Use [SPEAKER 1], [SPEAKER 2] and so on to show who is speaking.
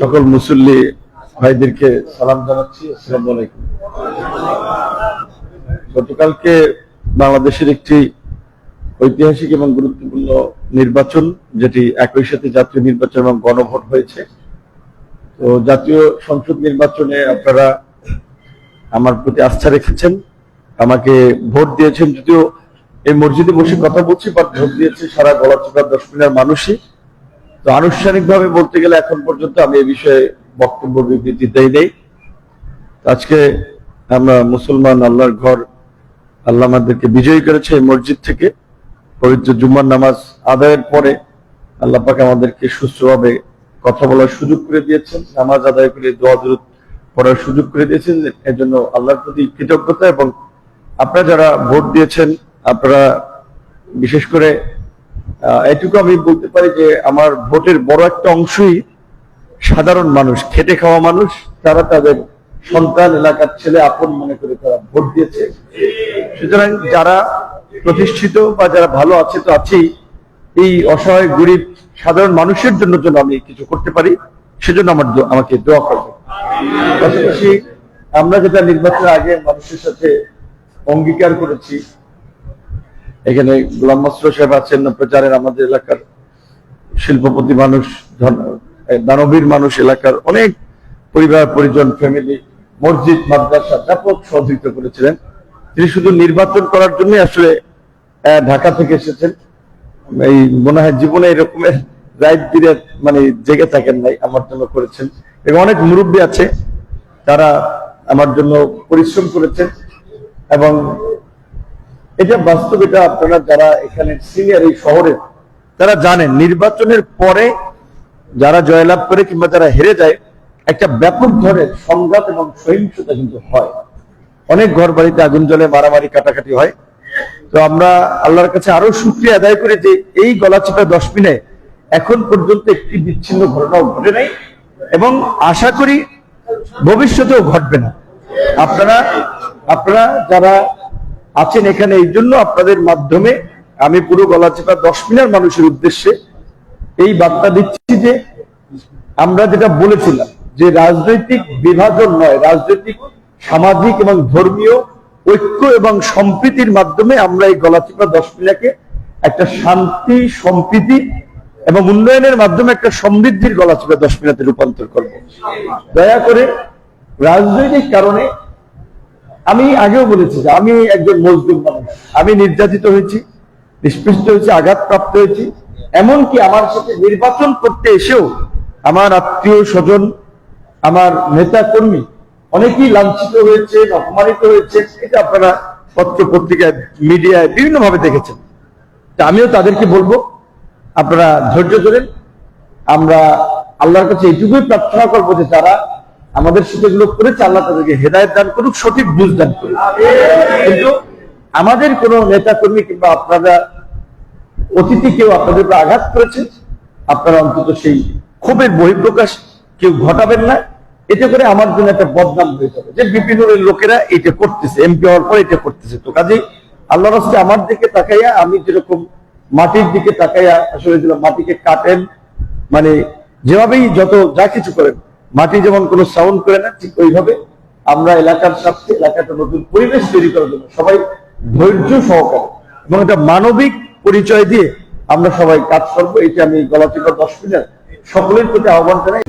[SPEAKER 1] সকল মুসল্লি ভাইদেরকে সালাম জানাচ্ছি, আসসালামু আলাইকুম। গতকালকে বাংলাদেশের একটি ঐতিহাসিক এবং গুরুত্বপূর্ণ নির্বাচন, যেটি একই সাথে জাতীয় নির্বাচন এবং গণভোট হয়েছে। তো জাতীয় সংসদ নির্বাচনে আপনারা আমার প্রতি আস্থা রেখেছেন, আমাকে ভোট দিয়েছেন, যদিও এই মসজিদে বসে কথা বলছি বা ভোট দিয়েছে সারা গলাচিপা দশ মিনার মানুষই। তো আনুষ্ঠানিকভাবে বলতে গেলে এখন পর্যন্ত আমি এ বিষয়ে বক্তব্য বিবৃতি দেই নেই। আজকে আমরা মুসলমান আল্লাহর ঘর আল্লাহ আমাদেরকে বিজয়ী করেছে এই মসজিদ থেকে। পবিত্র জুম্মার নামাজ আদায়ের পরে আল্লাহ পাক আমাদেরকে সুস্থভাবে কথা বলার সুযোগ করে দিয়েছেন, নামাজ আদায় করে দোয়া দূরত পড়ার সুযোগ করে দিয়েছেন। এর জন্য আল্লাহর প্রতি কৃতজ্ঞতা এবং আপনারা যারা ভোট দিয়েছেন, আপনারা বিশেষ করে এটুকু আমি বলতে পারি যে আমার ভোটের বড় একটা অংশই সাধারণ মানুষ, খেটে খাওয়া মানুষ, তারা তাদের সন্তান, এলাকার ছেলে, আপন মনে করে তারা ভোট দিয়েছে। সুতরাং যারা প্রতিষ্ঠিত বা যারা ভালো আছে তো আছেই। এই অসহায়, গরিব, সাধারণ মানুষের জন্য যেন আমি কিছু করতে পারি, সেজন্য আমার আমাকে দোয়া করবে পাশাপাশি আমরা যেটা নির্বাচনের আগে মানুষের সাথে অঙ্গীকার করেছি এখানে গোলাম মাসরুর সাহেব আছেন, প্রচারের আমাদের এলাকার শিল্পপতি মানুষ দানবীর মানুষ, এলাকার অনেক পরিবার, পরিজন ফ্যামিলি মসজিদ, মাদ্রাসা ব্যাপক সহযোগিতা করেছিলেন। তিনি শুধু নির্বাচন করার জন্য আসলে ঢাকা থেকে এসেছেন। এই মনে হয় জীবনে এরকমের রাইট দিনে মানে জেগে থাকেন নাই, আমার জন্য করেছেন। এবং অনেক মুরব্বী আছে, তারা আমার জন্য পরিশ্রম করেছেন এবং এটা বাস্তব এটা আপনারা যারা এখানে সিনিয়র এই শহরে, তারা জানেন নির্বাচনের পরে যারা জয়লাভ করে কিংবা যারা হেরে যায়, একটা ব্যাপক ধরনের সংঘাত এবং সহিংসতা কিন্তু হয়। অনেক ঘর বাড়িতে আগুন জলে মারামারি, কাটাকাটি হয়। তো আমরা আল্লাহর কাছে আরও শুক্রিয়া আদায় করি যে এই গলা গলাচিপা দশ মিনে এখন পর্যন্ত একটি বিচ্ছিন্ন ঘটনাও ঘটে নাই এবং আশা করি ভবিষ্যতেও ঘটবে না। আপনারা আপনারা যারা আছেন এখানে এই জন্য আপনাদের মাধ্যমে আমি পুরো গলাচিপা দশ মিনার মানুষের উদ্দেশ্যে এই বার্তা দিচ্ছি যে আমরা যেটা বলেছিলাম যে রাজনৈতিক বিভাজন নয়, রাজনৈতিক, সামাজিক এবং ধর্মীয় ঐক্য এবং সম্প্রীতির মাধ্যমে আমরা এই গলাচিপা দশ মিনাকে একটা শান্তি, সম্প্রীতি এবং উন্নয়নের মাধ্যমে একটা সমৃদ্ধির গলাচিপা দশ মিনাতে রূপান্তর করব। দয়া করে রাজনৈতিক কারণে আমি আগেও বলেছি যে আমি একজন মজদুর মানুষ। আমি নির্যাতিত হয়েছি, নিষ্পৃষ্ট হয়েছি, আঘাতপ্রাপ্ত হয়েছি। এমনকি আমার সাথে নির্বাচন করতে এসেও আমার আত্মীয় স্বজন, আমার নেতা কর্মী অনেকেই লাঞ্ছিত হয়েছে, অপমানিত হয়েছে। এটা আপনারা পত্র পত্রিকায় মিডিয়ায় বিভিন্ন ভাবে দেখেছেন। তা আমিও তাদেরকে বলব, আপনারা ধৈর্য ধরেন। আমরা আল্লাহর কাছে এইটুকুই প্রার্থনা করব যে যারা আমাদের সাথে এগুলো করেছে, আল্লাহ তাদেরকে হেদায়ত দান করুক, সঠিক বুঝ দান করুক। কিন্তু আমাদের কোন নেতা কর্মী কিংবা আপনারা অতিথি কেউ আপনাদের উপর আঘাত করেছে? আপনারা অন্তত সেই ক্ষোভের বহিঃপ্রকাশ কেউ ঘটাবেন না। এতে করে আমার জন্য একটা বদনাম হয়ে যাবে যে বিভিন্ন লোকেরা এটা করতেছে, এমপি হওয়ার পর এটা করতেছে তো। কাজেই আল্লাহ রাস্তে আমার দিকে তাকাইয়া, আমি যেরকম মাটির দিকে তাকাইয়া আসলে মাটিকে কাটেন মানে যেভাবেই যত যা কিছু করেন মাটি যেমন কোনো সাউন্ড করে না, ঠিক ওইভাবে আমরা এলাকার সাথে এলাকাটা নতুন পরিবেশ তৈরি করার জন্য সবাই ধৈর্য সহকারে। এবং একটা মানবিক পরিচয় দিয়ে আমরা সবাই কাজ করব এটা আমি গলাচিপা দশ মিনিট সকলের প্রতি আহ্বান জানাই।